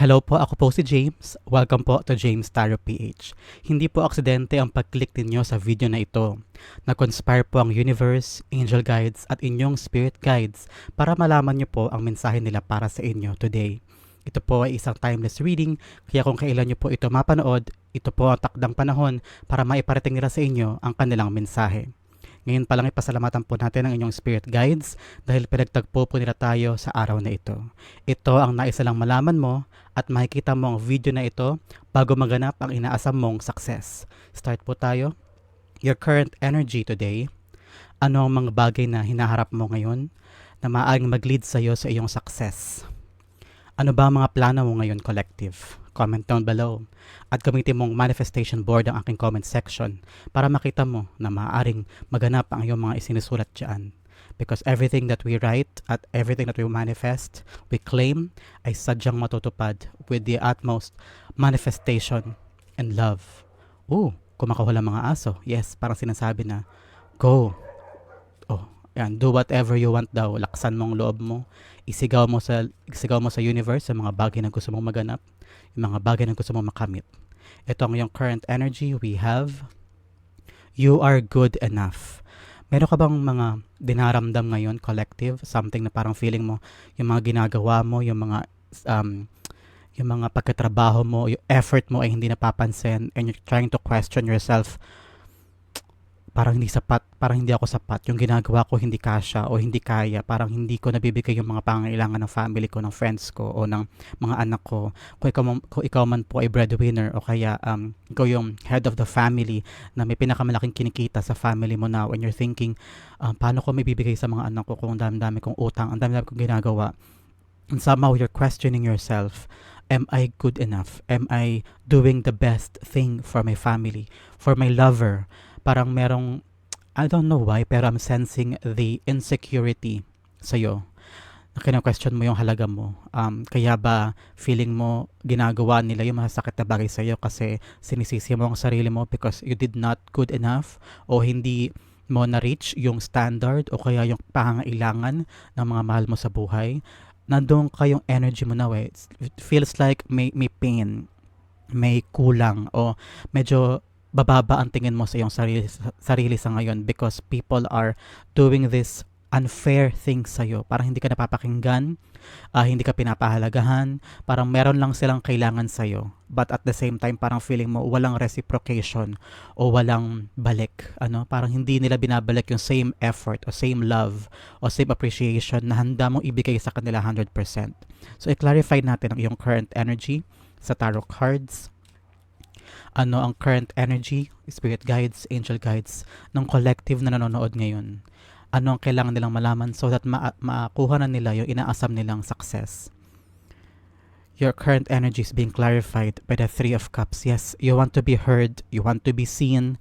Hello po, ako po si James. Welcome po to James Tarot PH. Hindi po aksidente ang pag-click ninyo sa video na ito. Na-conspire po ang universe, angel guides at inyong spirit guides para malaman nyo po ang mensahe nila para sa inyo today. Ito po ay isang timeless reading, kaya kung kailan nyo po ito mapanood, ito po ang takdang panahon para maiparating nila sa inyo ang kanilang mensahe. Ngayon pa lang ipasalamatan po natin ang inyong spirit guides dahil pinagtagpo po nila tayo sa araw na ito. Ito ang naisa lang malaman mo at makikita mo ang video na ito bago maganap ang inaasam mong success. Start po tayo. Your current energy today. Ano ang mga bagay na hinaharap mo ngayon na maaaring mag-lead sa iyo sa iyong success? Ano ba ang mga plano mo ngayon collective? Comment down below. At gamitin mong manifestation board ang aking comment section para makita mo na maaaring maganap ang iyong mga isinusulat dyan. Because everything that we write at everything that we manifest, we claim, ay sadyang matutupad with the utmost manifestation and love. Ooh, kumakahula mga aso. Yes, parang sinasabi na, go. Oh, yan, do whatever you want daw. Laksan mong loob mo. Isigaw mo sa isigaw mo sa universe sa mga bagay na gusto mong maganap, yung mga bagay na gusto mong makamit. Ito ang yung current energy we have. You are good enough. Meron ka bang mga dinaramdam ngayon, collective? Something na parang feeling mo, yung mga ginagawa mo, yung mga um, yung mga pagkatrabaho mo, yung effort mo ay hindi napapansin and you're trying to question yourself parang hindi sapat, parang hindi ako sapat, yung ginagawa ko hindi kasya o hindi kaya, parang hindi ko nabibigay yung mga pangangailangan ng family ko, ng friends ko o ng mga anak ko. Kung ikaw, kung ikaw man po ay breadwinner o kaya um, ikaw yung head of the family na may pinakamalaking kinikita sa family mo now and you're thinking, um, paano ko may sa mga anak ko kung dami-dami kong utang, ang dami-dami kong ginagawa. And somehow you're questioning yourself, am I good enough? Am I doing the best thing for my family, for my lover? Parang merong, I don't know why, pero I'm sensing the insecurity sa'yo. Kina-question mo yung halaga mo. Um, kaya ba feeling mo ginagawa nila yung masasakit na bagay sa'yo kasi sinisisi mo ang sarili mo because you did not good enough o hindi mo na-reach yung standard o kaya yung pangangailangan ng mga mahal mo sa buhay. Nandun ka yung energy mo na eh. It feels like may, may pain, may kulang o medyo bababa ang tingin mo sa iyong sarili, sarili sa ngayon because people are doing this unfair things sa'yo. Parang hindi ka napapakinggan, uh, hindi ka pinapahalagahan, parang meron lang silang kailangan sa'yo. But at the same time, parang feeling mo walang reciprocation o walang balik. Ano? Parang hindi nila binabalik yung same effort o same love o same appreciation na handa mong ibigay sa kanila 100%. So, i-clarify natin ang iyong current energy sa tarot cards ano ang current energy, spirit guides, angel guides ng collective na nanonood ngayon. Ano ang kailangan nilang malaman so that ma- makuha na nila yung inaasam nilang success. Your current energy is being clarified by the Three of Cups. Yes, you want to be heard, you want to be seen,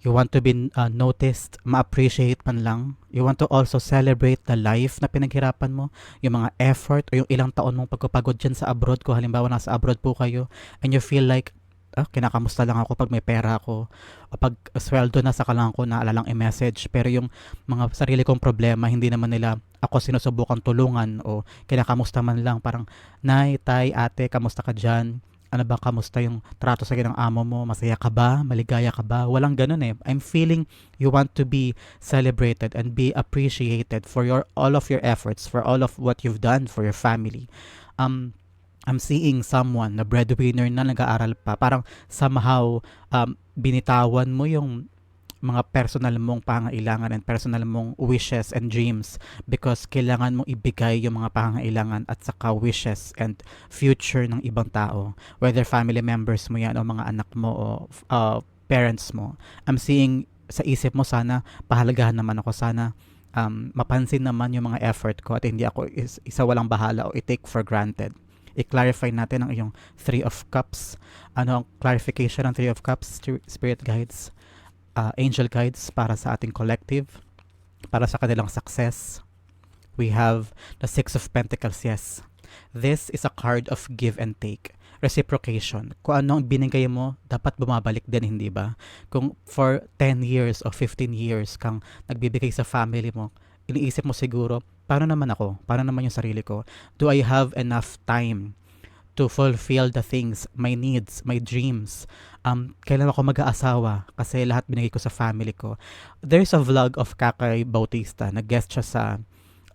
you want to be uh, noticed, ma-appreciate man lang. You want to also celebrate the life na pinaghirapan mo, yung mga effort o yung ilang taon mong pagpapagod dyan sa abroad ko. Halimbawa, nasa abroad po kayo and you feel like ah, kinakamusta lang ako pag may pera ako o pag sweldo na sa lang ko naalalang i-message pero yung mga sarili kong problema hindi naman nila ako sinusubukan tulungan o kinakamusta man lang parang nay, tay, ate, kamusta ka dyan? Ano ba, kamusta yung trato sa ng amo mo? Masaya ka ba? Maligaya ka ba? Walang ganun eh. I'm feeling you want to be celebrated and be appreciated for your all of your efforts, for all of what you've done for your family. Um, I'm seeing someone na breadwinner na nag-aaral pa. Parang somehow um, binitawan mo yung mga personal mong pangailangan and personal mong wishes and dreams because kailangan mong ibigay yung mga pangailangan at saka wishes and future ng ibang tao. Whether family members mo yan o mga anak mo o uh, parents mo. I'm seeing sa isip mo sana pahalagahan naman ako. Sana um, mapansin naman yung mga effort ko at hindi ako is, isa walang bahala o i-take for granted i-clarify natin ang iyong Three of Cups. Ano ang clarification ng Three of Cups? Spirit guides, uh, angel guides para sa ating collective, para sa kanilang success. We have the Six of Pentacles, yes. This is a card of give and take. Reciprocation. Kung ano ang binigay mo, dapat bumabalik din, hindi ba? Kung for 10 years o 15 years kang nagbibigay sa family mo, iniisip mo siguro, paano naman ako? Paano naman yung sarili ko? Do I have enough time to fulfill the things, my needs, my dreams. Um, kailan ako mag-aasawa kasi lahat binigay ko sa family ko. There's a vlog of Kakay Bautista. Nag-guest siya sa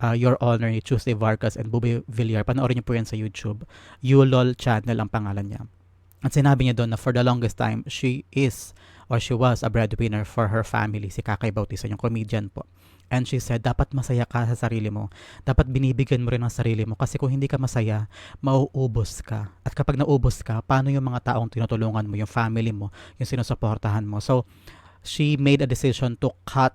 uh, Your Honor ni Tuesday Vargas and Bubi Villar. Panoorin niyo po yan sa YouTube. Yulol channel ang pangalan niya. At sinabi niya doon na for the longest time, she is or she was a breadwinner for her family, si Kakay Bautista, yung comedian po. And she said, dapat masaya ka sa sarili mo. Dapat binibigyan mo rin ang sarili mo. Kasi kung hindi ka masaya, mauubos ka. At kapag naubos ka, paano yung mga taong tinutulungan mo, yung family mo, yung sinusuportahan mo. So, she made a decision to cut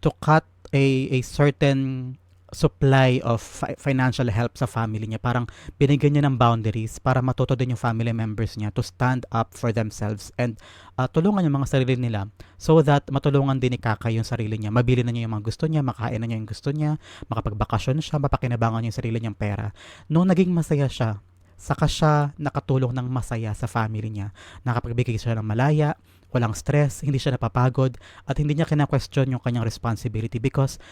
to cut a, a certain supply of fi- financial help sa family niya. Parang binigyan niya ng boundaries para matuto din yung family members niya to stand up for themselves and uh, tulungan yung mga sarili nila so that matulungan din ni Kaka yung sarili niya. Mabili na niya yung mga gusto niya, makain na niya yung gusto niya, makapagbakasyon siya, mapakinabangan niya yung sarili niyang pera. Nung naging masaya siya, saka siya nakatulong ng masaya sa family niya. Nakapagbigay siya ng malaya, walang stress, hindi siya napapagod, at hindi niya kina-question yung kanyang responsibility because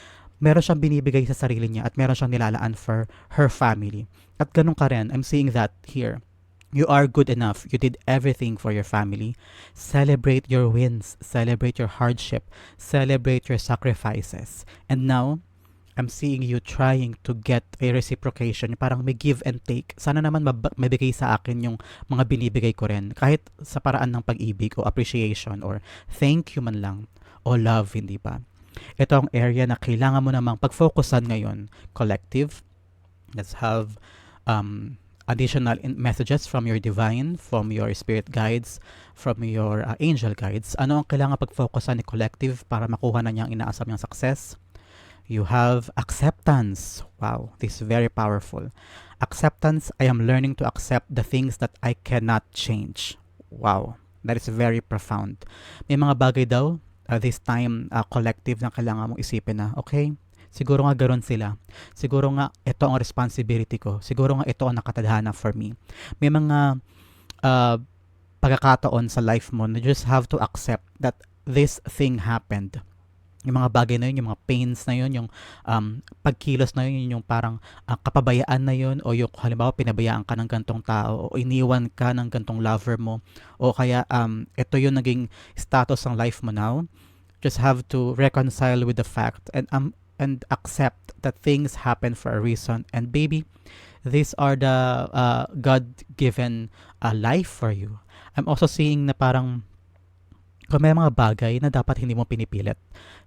meron siyang binibigay sa sarili niya at meron siyang nilalaan for her family. At ganun ka rin, I'm seeing that here. You are good enough. You did everything for your family. Celebrate your wins. Celebrate your hardship. Celebrate your sacrifices. And now, I'm seeing you trying to get a reciprocation. Parang may give and take. Sana naman mab- mabigay sa akin yung mga binibigay ko rin. Kahit sa paraan ng pag-ibig o appreciation or thank you man lang o love, hindi ba? Ito ang area na kailangan mo namang pag-focusan ngayon. Collective. Let's have um, additional messages from your divine, from your spirit guides, from your uh, angel guides. Ano ang kailangan pag-focusan ni collective para makuha na niya ang inaasam niyang success? You have acceptance. Wow, this is very powerful. Acceptance, I am learning to accept the things that I cannot change. Wow, that is very profound. May mga bagay daw uh, this time uh, collective na kailangan mong isipin na, okay, siguro nga garon sila. Siguro nga ito ang responsibility ko. Siguro nga ito ang nakatadhana for me. May mga uh, pagkakataon sa life mo na just have to accept that this thing happened yung mga bagay na yun, yung mga pains na yun, yung um, pagkilos na yun, yung parang uh, kapabayaan na yun, o yung halimbawa pinabayaan ka ng gantong tao, o iniwan ka ng gantong lover mo, o kaya um, ito yung naging status ng life mo now, just have to reconcile with the fact and um, and accept that things happen for a reason, and baby, these are the uh, God-given uh, life for you. I'm also seeing na parang may mga bagay na dapat hindi mo pinipilit,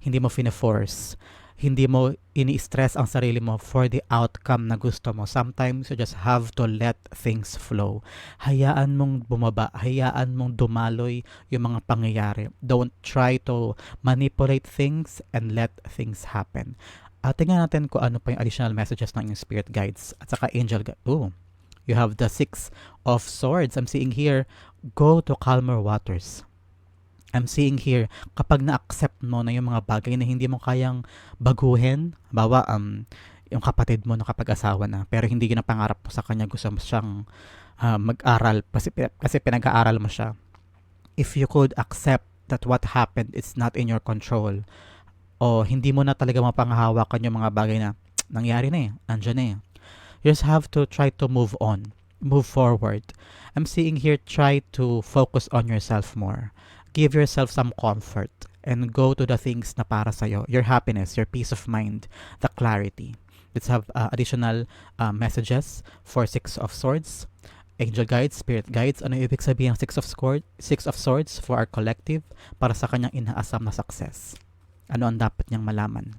hindi mo fina-force, hindi mo ini-stress ang sarili mo for the outcome na gusto mo. Sometimes you just have to let things flow. Hayaan mong bumaba, hayaan mong dumaloy yung mga pangyayari. Don't try to manipulate things and let things happen. Uh, tingnan natin kung ano pa yung additional messages ng yung spirit guides at saka angel guide. Ooh, you have the six of swords. I'm seeing here, go to calmer waters I'm seeing here, kapag na-accept mo na yung mga bagay na hindi mo kayang baguhin, bawa, um, yung kapatid mo na kapag asawa na, pero hindi na pangarap mo sa kanya, gusto mo siyang uh, mag-aral kasi, kasi pinag-aaral mo siya. If you could accept that what happened is not in your control, o hindi mo na talaga mapanghahawakan yung mga bagay na nangyari na eh, andyan eh. You just have to try to move on, move forward. I'm seeing here, try to focus on yourself more give yourself some comfort and go to the things na para sa'yo. Your happiness, your peace of mind, the clarity. Let's have uh, additional uh, messages for Six of Swords. Angel guides, spirit guides. Ano ibig sabihin ng Six of Swords? Six of Swords for our collective para sa kanyang inaasam na success. Ano ang dapat niyang malaman?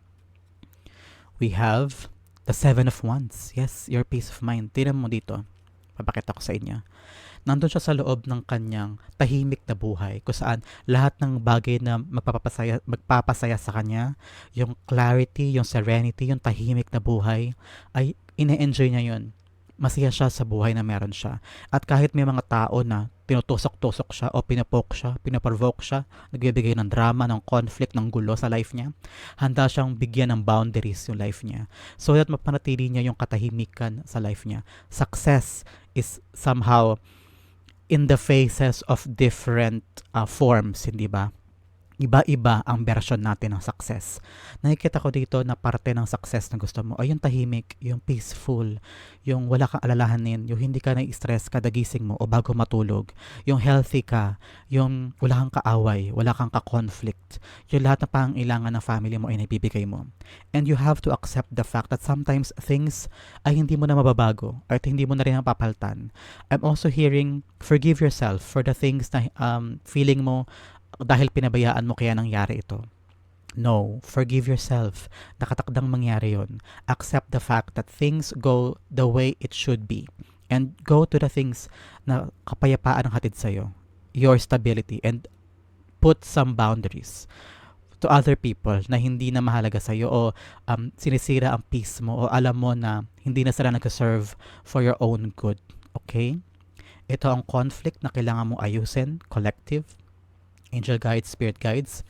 We have the Seven of Wands. Yes, your peace of mind. Tinan mo dito. Papakita ko sa inyo nandun siya sa loob ng kanyang tahimik na buhay kung saan lahat ng bagay na magpapasaya, magpapasaya sa kanya, yung clarity, yung serenity, yung tahimik na buhay, ay ine-enjoy niya yun. Masaya siya sa buhay na meron siya. At kahit may mga tao na tinutusok-tusok siya o pinapoke siya, pinaprovoke siya, nagbibigay ng drama, ng conflict, ng gulo sa life niya, handa siyang bigyan ng boundaries yung life niya so that mapanatili niya yung katahimikan sa life niya. Success is somehow in the faces of different uh, forms, hindi ba? Iba-iba ang version natin ng success. Nakikita ko dito na parte ng success na gusto mo ay yung tahimik, yung peaceful, yung wala kang alalahanin, yung hindi ka na-stress kada gising mo o bago matulog, yung healthy ka, yung wala kang kaaway, wala kang ka-conflict, yung lahat na pangailangan ng family mo ay naibibigay mo. And you have to accept the fact that sometimes things ay hindi mo na mababago at hindi mo na rin napapaltan. I'm also hearing forgive yourself for the things na um, feeling mo dahil pinabayaan mo kaya nangyari ito. No, forgive yourself. Nakatakdang mangyari yon. Accept the fact that things go the way it should be. And go to the things na kapayapaan ang hatid sa'yo. Your stability. And put some boundaries to other people na hindi na mahalaga sa'yo o um, sinisira ang peace mo o alam mo na hindi na sila nag-serve for your own good. Okay? Ito ang conflict na kailangan mong ayusin, collective, angel guides, spirit guides,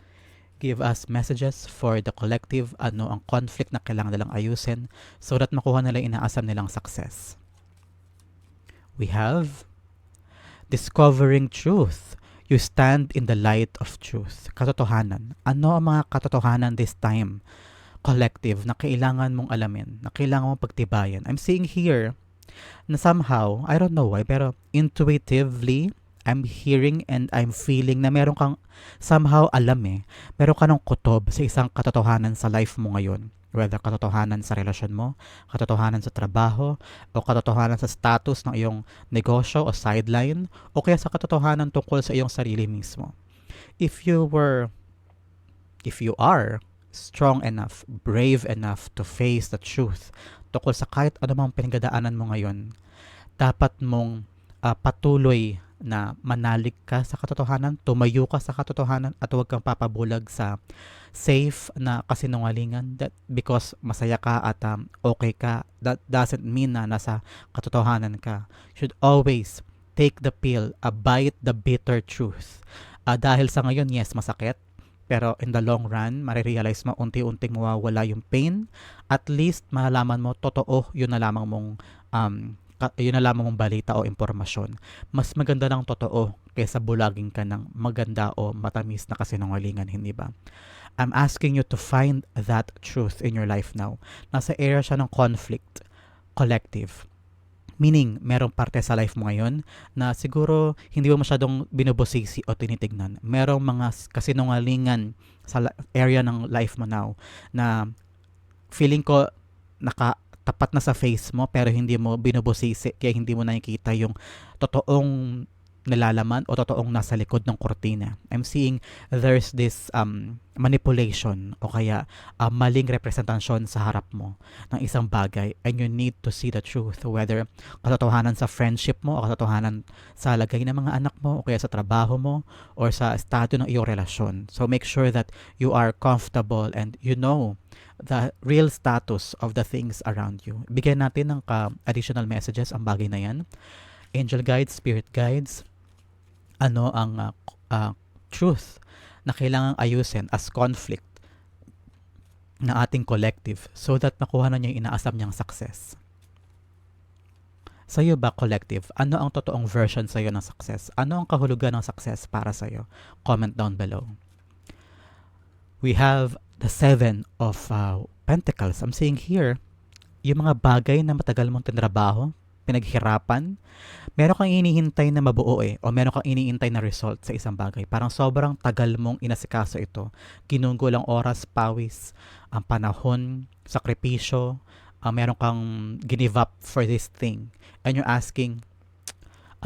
give us messages for the collective, ano ang conflict na kailangan nilang ayusin so that makuha nila inaasam nilang success. We have discovering truth. You stand in the light of truth. Katotohanan. Ano ang mga katotohanan this time? Collective na kailangan mong alamin, na kailangan mong pagtibayan. I'm seeing here na somehow, I don't know why, pero intuitively, I'm hearing and I'm feeling na meron kang somehow alam eh, meron ka ng kutob sa isang katotohanan sa life mo ngayon. Whether katotohanan sa relasyon mo, katotohanan sa trabaho, o katotohanan sa status ng iyong negosyo o sideline, o kaya sa katotohanan tungkol sa iyong sarili mismo. If you were, if you are strong enough, brave enough to face the truth tungkol sa kahit anumang pinagdadaanan mo ngayon, dapat mong uh, patuloy na manalig ka sa katotohanan, tumayo ka sa katotohanan at huwag kang papabulag sa safe na kasinungalingan. That because masaya ka at um, okay ka that doesn't mean na nasa katotohanan ka. Should always take the pill abide the bitter truth. Uh, dahil sa ngayon yes masakit. Pero in the long run marirealize mo unti-unting mawawala yung pain. At least malalaman mo totoo yun na lamang mong um, yun na lamang mong balita o impormasyon. Mas maganda ng totoo kaysa bulaging ka ng maganda o matamis na kasinungalingan, hindi ba? I'm asking you to find that truth in your life now. Nasa area siya ng conflict, collective. Meaning, merong parte sa life mo ngayon na siguro hindi mo masyadong binubusisi o tinitignan. Merong mga kasinungalingan sa area ng life mo now na feeling ko naka tapat na sa face mo pero hindi mo binubusisi kaya hindi mo nakikita yung totoong nalalaman o totoong nasa likod ng kortina. I'm seeing there's this um, manipulation o kaya uh, maling representasyon sa harap mo ng isang bagay and you need to see the truth whether katotohanan sa friendship mo o katotohanan sa lagay ng mga anak mo o kaya sa trabaho mo or sa estado ng iyong relasyon. So make sure that you are comfortable and you know the real status of the things around you. Bigyan natin ng ka additional messages ang bagay na yan. Angel guides, spirit guides, ano ang uh, uh, truth na kailangang ayusin as conflict na ating collective so that makuha na niya yung inaasam niyang success. Sa iyo ba collective? Ano ang totoong version sa iyo ng success? Ano ang kahulugan ng success para sa iyo? Comment down below. We have the seven of uh, pentacles. I'm saying here, yung mga bagay na matagal mong tinrabaho, pinaghirapan, meron kang inihintay na mabuo eh, o meron kang iniintay na result sa isang bagay. Parang sobrang tagal mong inasikaso ito. Ginunggol ang oras, pawis, ang panahon, sakripisyo, uh, meron kang give up for this thing. And you're asking,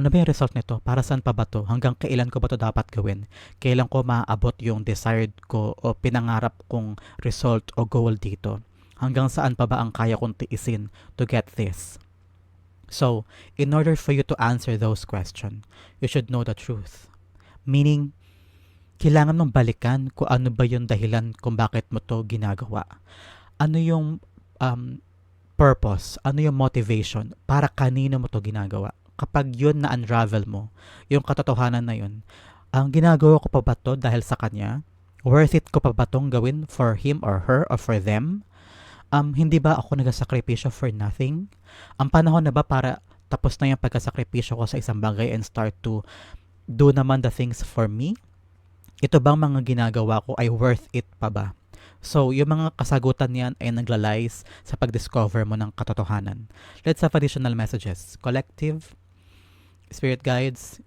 ano ba yung result nito? Para saan pa ba to? Hanggang kailan ko ba to dapat gawin? Kailan ko maaabot yung desired ko o pinangarap kong result o goal dito? Hanggang saan pa ba ang kaya kong tiisin to get this? So, in order for you to answer those questions, you should know the truth. Meaning, kailangan mong balikan kung ano ba yung dahilan kung bakit mo to ginagawa. Ano yung um, purpose, ano yung motivation, para kanino mo to ginagawa kapag yun na unravel mo, yung katotohanan na yun, ang ginagawa ko pa ba to dahil sa kanya? Worth it ko pa ba tong gawin for him or her or for them? Um, hindi ba ako nagsasakripisyo for nothing? Ang panahon na ba para tapos na yung pagkasakripisyo ko sa isang bagay and start to do naman the things for me? ito bang mga ginagawa ko ay worth it pa ba? So, yung mga kasagutan niyan ay naglalies sa pag-discover mo ng katotohanan. Let's have additional messages. Collective, spirit guides,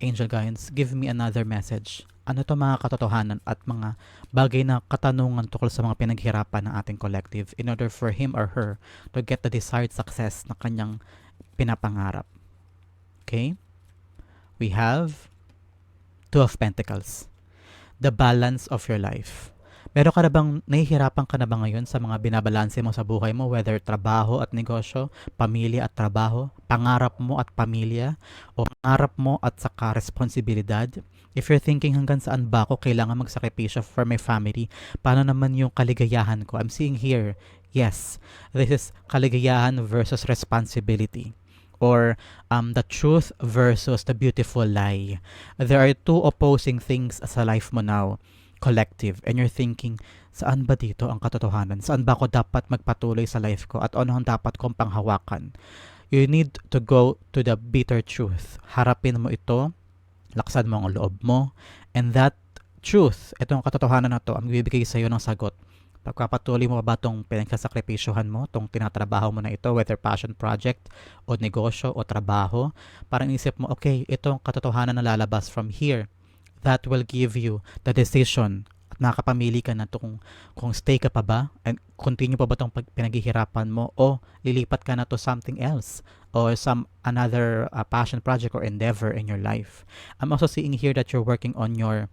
angel guides, give me another message. Ano to mga katotohanan at mga bagay na katanungan tukol sa mga pinaghirapan ng ating collective in order for him or her to get the desired success na kanyang pinapangarap. Okay? We have Two of Pentacles the balance of your life. Meron ka na bang, nahihirapan ka na ba ngayon sa mga binabalanse mo sa buhay mo, whether trabaho at negosyo, pamilya at trabaho, pangarap mo at pamilya, o pangarap mo at saka responsibilidad? If you're thinking hanggang saan ba ako kailangan magsakripisyo for my family, paano naman yung kaligayahan ko? I'm seeing here, yes, this is kaligayahan versus responsibility or um, the truth versus the beautiful lie. There are two opposing things sa life mo now, collective, and you're thinking, saan ba dito ang katotohanan? Saan ba ako dapat magpatuloy sa life ko? At ano ang dapat kong panghawakan? You need to go to the bitter truth. Harapin mo ito, laksan mo ang loob mo, and that truth, itong katotohanan na to, ang bibigay sa iyo ng sagot Pagpapatuloy mo ba itong pinagsasakripisyohan mo, itong tinatrabaho mo na ito, whether passion project o negosyo o trabaho, parang isip mo, okay, itong katotohanan na lalabas from here, that will give you the decision at nakapamili ka na to kung, kung stay ka pa ba and continue pa ba itong pinaghihirapan mo o lilipat ka na to something else or some another uh, passion project or endeavor in your life. I'm also seeing here that you're working on your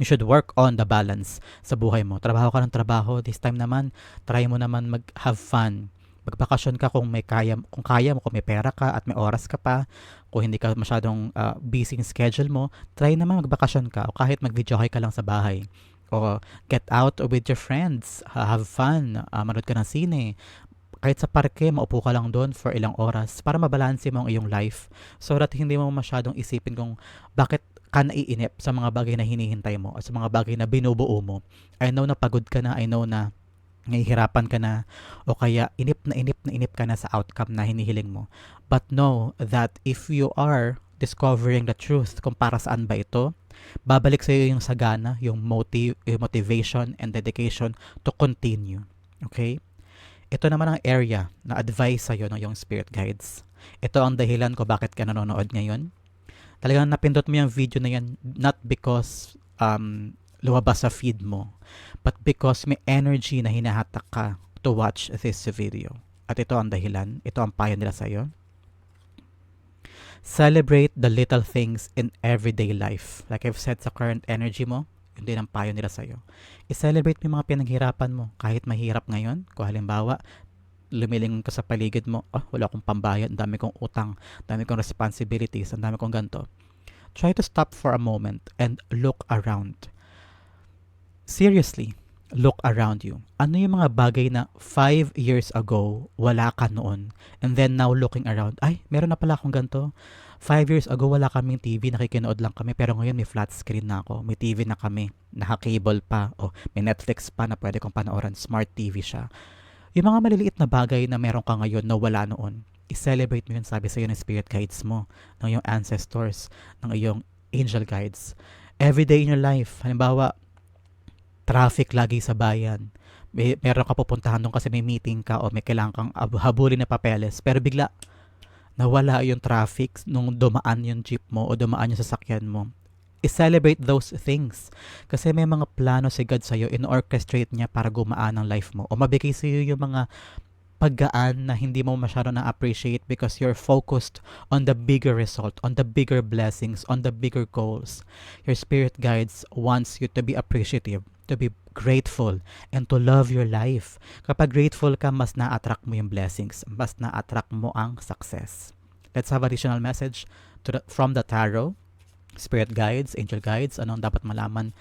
you should work on the balance sa buhay mo. Trabaho ka ng trabaho, this time naman, try mo naman mag-have fun. Magbakasyon ka kung may kaya, kung kaya mo, kung may pera ka at may oras ka pa, kung hindi ka masyadong uh, busy in schedule mo, try naman magbakasyon ka o kahit mag-video ka lang sa bahay. O get out with your friends, have fun, uh, manood ka ng sine, kahit sa parke, maupo ka lang doon for ilang oras para mabalanse mo ang iyong life so that hindi mo masyadong isipin kung bakit ka naiinip sa mga bagay na hinihintay mo at sa mga bagay na binubuo mo. I know na pagod ka na, I know na nahihirapan ka na o kaya inip na inip na inip ka na sa outcome na hinihiling mo. But know that if you are discovering the truth kung para saan ba ito, babalik sa iyo yung sagana, yung motive, yung motivation and dedication to continue. Okay? Ito naman ang area na advice sa iyo ng yung spirit guides. Ito ang dahilan ko bakit ka nanonood ngayon talagang napindot mo yung video na yan not because um, lumabas sa feed mo, but because may energy na hinahatak ka to watch this video. At ito ang dahilan, ito ang payo nila sa iyo. Celebrate the little things in everyday life. Like I've said sa current energy mo, yun din ang payo nila sa iyo. I-celebrate mo yung mga pinaghirapan mo. Kahit mahirap ngayon, kung halimbawa, lumilingon ka sa paligid mo, oh, wala akong pambayad, ang dami kong utang, ang dami kong responsibilities, ang dami kong ganto. Try to stop for a moment and look around. Seriously, look around you. Ano yung mga bagay na 5 years ago, wala ka noon, and then now looking around, ay, meron na pala akong ganto. 5 years ago, wala kaming TV, nakikinood lang kami, pero ngayon may flat screen na ako, may TV na kami, naka-cable pa, o may Netflix pa na pwede kong panoorin, smart TV siya yung mga maliliit na bagay na meron ka ngayon na wala noon, i-celebrate mo yun, sabi sa iyo ng spirit guides mo, ng iyong ancestors, ng iyong angel guides. Every day in your life, halimbawa, traffic lagi sa bayan, may, meron ka pupuntahan doon kasi may meeting ka o may kailangan kang habulin na papeles, pero bigla, nawala yung traffic nung dumaan yung jeep mo o dumaan yung sasakyan mo i-celebrate those things. Kasi may mga plano si God sa'yo, in-orchestrate niya para gumaan ang life mo. O mabigay sa'yo yung mga paggaan na hindi mo masyado na-appreciate because you're focused on the bigger result, on the bigger blessings, on the bigger goals. Your spirit guides wants you to be appreciative, to be grateful, and to love your life. Kapag grateful ka, mas na-attract mo yung blessings, mas na-attract mo ang success. Let's have additional message to the, from the tarot spirit guides, angel guides, ano ang dapat malaman,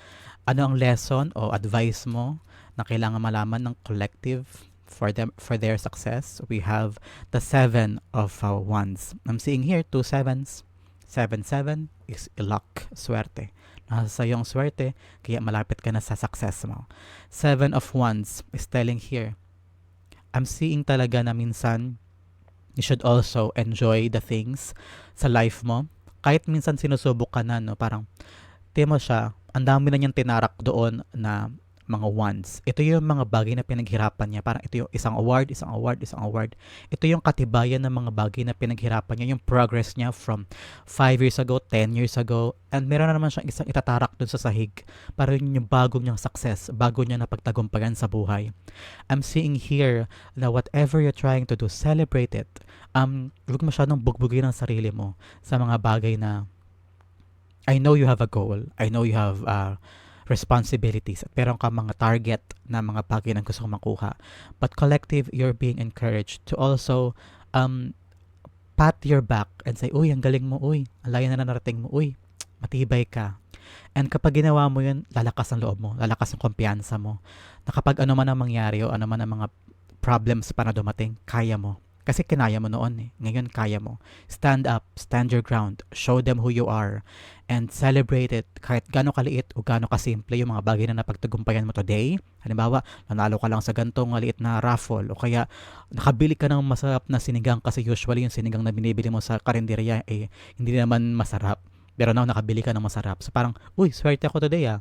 ano ang lesson o advice mo na kailangan malaman ng collective for them for their success. We have the seven of uh, wands. I'm seeing here two sevens. Seven seven is luck, swerte. Nasa yung swerte, kaya malapit ka na sa success mo. Seven of wands is telling here. I'm seeing talaga na minsan you should also enjoy the things sa life mo kahit minsan sinusubok ka na, no, parang mo siya, ang dami na niyang tinarak doon na mga wands. Ito yung mga bagay na pinaghirapan niya. Parang ito yung isang award, isang award, isang award. Ito yung katibayan ng mga bagay na pinaghirapan niya. Yung progress niya from 5 years ago, 10 years ago. And meron na naman siyang isang itatarak dun sa sahig. Para yun yung bagong niyang success, bago niya napagtagumpayan sa buhay. I'm seeing here na whatever you're trying to do, celebrate it. Um, huwag masyadong bugbugin ang sarili mo sa mga bagay na I know you have a goal. I know you have uh, responsibilities at meron ka mga target na mga bagay na gusto kong makuha. But collective, you're being encouraged to also um, pat your back and say, uy, ang galing mo, uy, ang layo na narating mo, uy, matibay ka. And kapag ginawa mo yun, lalakas ang loob mo, lalakas ang kumpiyansa mo. Na kapag ano man ang mangyari o ano man ang mga problems pa na dumating, kaya mo. Kasi kinaya mo noon eh. Ngayon kaya mo. Stand up, stand your ground, show them who you are, and celebrate it kahit gaano kaliit o gaano kasimple yung mga bagay na napagtagumpayan mo today. Halimbawa, nanalo ka lang sa gantong maliit na raffle o kaya nakabili ka ng masarap na sinigang kasi usually yung sinigang na binibili mo sa karinderya eh hindi naman masarap. Pero now nakabili ka ng masarap. So parang, uy, swerte ako today ah.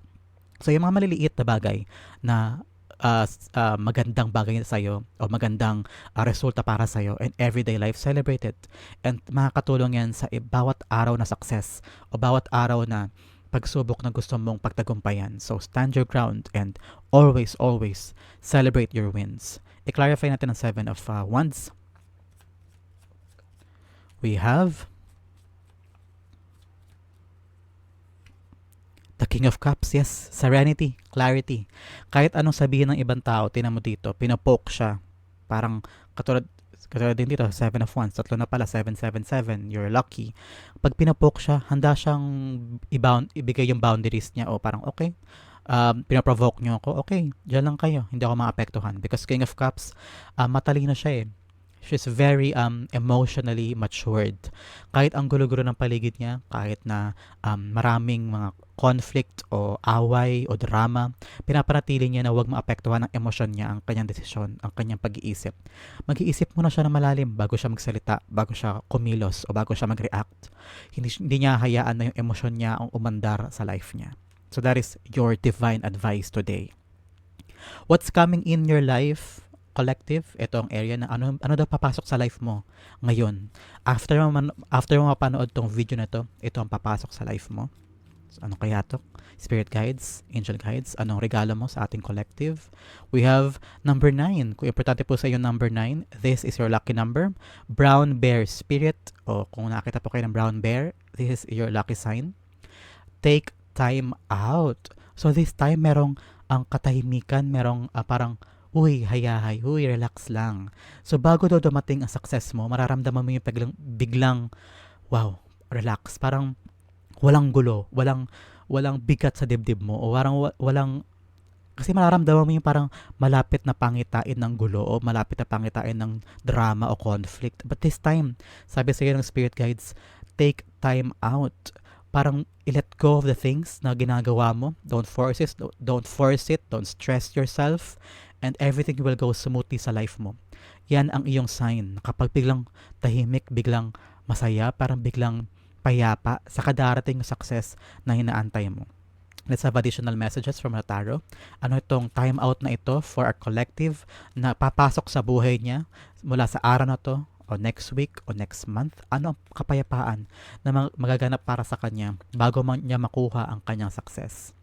So yung mga maliliit na bagay na uh, uh, magandang bagay sa iyo o magandang uh, resulta para sa iyo and everyday life celebrate it and makakatulong yan sa bawat araw na success o bawat araw na pagsubok na gusto mong pagtagumpayan. So, stand your ground and always, always celebrate your wins. I-clarify natin ang seven of uh, wands. We have The King of Cups, yes. Serenity, clarity. Kahit anong sabihin ng ibang tao, tinan mo dito, pinapoke siya. Parang katulad, katulad din dito, 7 of Wands, tatlo na pala, 777, you're lucky. Pag pinapoke siya, handa siyang i-bound, ibigay yung boundaries niya o parang okay, um, pinaprovoke niyo ako, okay, dyan lang kayo, hindi ako maapektuhan. Because King of Cups, uh, matalino siya eh she's very um, emotionally matured. Kahit ang gulo-gulo ng paligid niya, kahit na um, maraming mga conflict o away o drama, pinapanatili niya na huwag maapektuhan ng emosyon niya ang kanyang desisyon, ang kanyang pag-iisip. Mag-iisip muna siya ng malalim bago siya magsalita, bago siya kumilos o bago siya mag-react. Hindi, hindi niya hayaan na yung emosyon niya ang umandar sa life niya. So that is your divine advice today. What's coming in your life collective, ito ang area na ano, ano daw papasok sa life mo ngayon. After mo, after mo mapanood tong video na to, ito ang papasok sa life mo. Ano kaya to? Spirit guides, angel guides, anong regalo mo sa ating collective? We have number 9. Kung importante po sa iyo number 9, this is your lucky number. Brown bear spirit, o kung nakita po kayo ng brown bear, this is your lucky sign. Take time out. So this time merong ang katahimikan, merong uh, parang uy, hayahay, uy, relax lang. So, bago daw dumating ang success mo, mararamdaman mo yung biglang, biglang wow, relax. Parang walang gulo, walang, walang bigat sa dibdib mo, o parang walang, kasi mararamdaman mo yung parang malapit na pangitain ng gulo o malapit na pangitain ng drama o conflict. But this time, sabi sa ng spirit guides, take time out parang i-let go of the things na ginagawa mo. Don't force it. Don't force it. Don't stress yourself and everything will go smoothly sa life mo. Yan ang iyong sign. Kapag biglang tahimik, biglang masaya, parang biglang payapa sa kadarating success na hinaantay mo. Let's have additional messages from Nataro. Ano itong time out na ito for our collective na papasok sa buhay niya mula sa araw na to o next week o next month? Ano ang kapayapaan na magaganap para sa kanya bago man niya makuha ang kanyang success?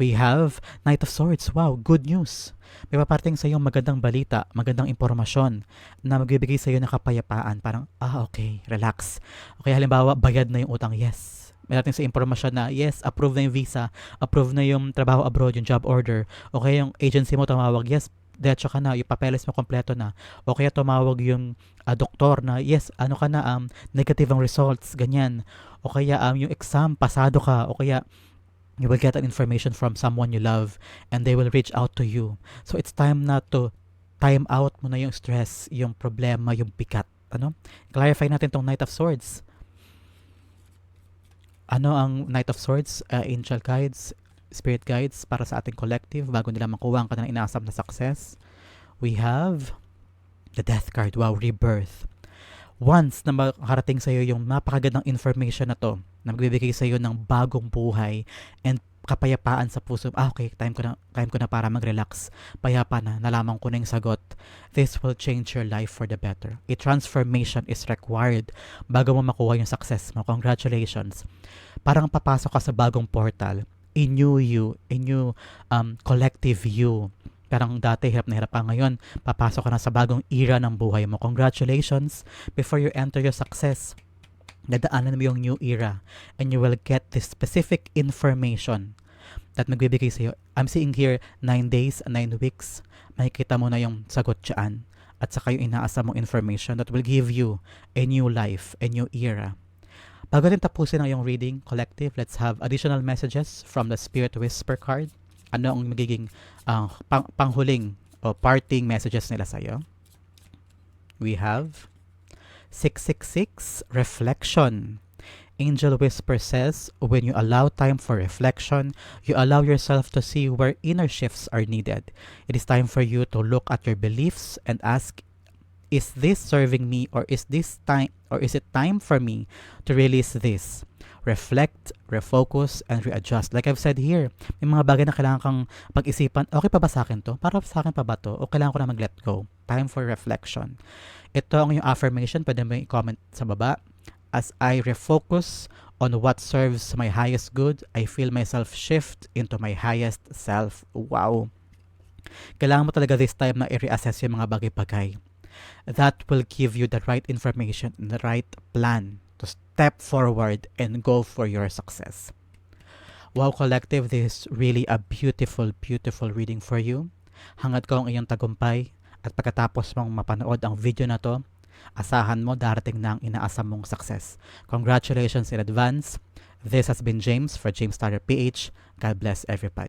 We have Knight of Swords. Wow, good news. May paparating sa iyo magandang balita, magandang impormasyon na magbibigay sa iyo ng kapayapaan. Parang, ah, okay, relax. Okay, halimbawa, bayad na yung utang. Yes. May natin sa impormasyon na, yes, approve na yung visa, approve na yung trabaho abroad, yung job order. Okay, yung agency mo tumawag, yes, diretso ka na, yung papeles mo kompleto na. O kaya tumawag yung uh, doktor na, yes, ano ka na, um, negative ang results, ganyan. O kaya um, yung exam, pasado ka. O kaya you will get an information from someone you love and they will reach out to you. So it's time na to time out mo na yung stress, yung problema, yung bigat. Ano? Clarify natin tong Knight of Swords. Ano ang Knight of Swords? Uh, angel guides, spirit guides para sa ating collective bago nila makuha ang kanilang inaasam na success. We have the death card. Wow, rebirth. Once na makarating sa iyo yung napakagandang information na to, na magbibigay sa iyo ng bagong buhay and kapayapaan sa puso. Ah, okay, time ko na, time ko na para mag-relax. Payapa na, nalaman ko na yung sagot. This will change your life for the better. A transformation is required bago mo makuha yung success mo. Congratulations. Parang papasok ka sa bagong portal. A new you, a new um, collective you. Parang dati hirap na hirap ka ngayon, papasok ka na sa bagong era ng buhay mo. Congratulations before you enter your success dadaanan mo yung new era and you will get this specific information that magbibigay sa'yo. I'm seeing here 9 days, 9 weeks. Makikita mo na yung sagot dyan at saka yung inaasa mong information that will give you a new life, a new era. Bago din tapusin ang yung reading collective, let's have additional messages from the Spirit Whisper card. Ano ang magiging uh, pang- panghuling o parting messages nila sa'yo? We have 666 Reflection. Angel Whisper says, when you allow time for reflection, you allow yourself to see where inner shifts are needed. It is time for you to look at your beliefs and ask, is this serving me or is this time or is it time for me to release this? Reflect, refocus, and readjust. Like I've said here, may mga bagay na kailangan kang pag-isipan, okay pa ba sa akin to? Para sa akin pa ba to? O kailangan ko na mag-let go? Time for reflection. Ito ang yung affirmation, pwede mo i-comment sa baba. As I refocus on what serves my highest good, I feel myself shift into my highest self. Wow! Kailangan mo talaga this time na i-reassess yung mga bagay-bagay. That will give you the right information and the right plan to step forward and go for your success. Wow Collective, this is really a beautiful, beautiful reading for you. Hangad ko ang iyong tagumpay at pagkatapos mong mapanood ang video na to, asahan mo darating na ang inaasam mong success. Congratulations in advance. This has been James for James Starter PH. God bless everybody.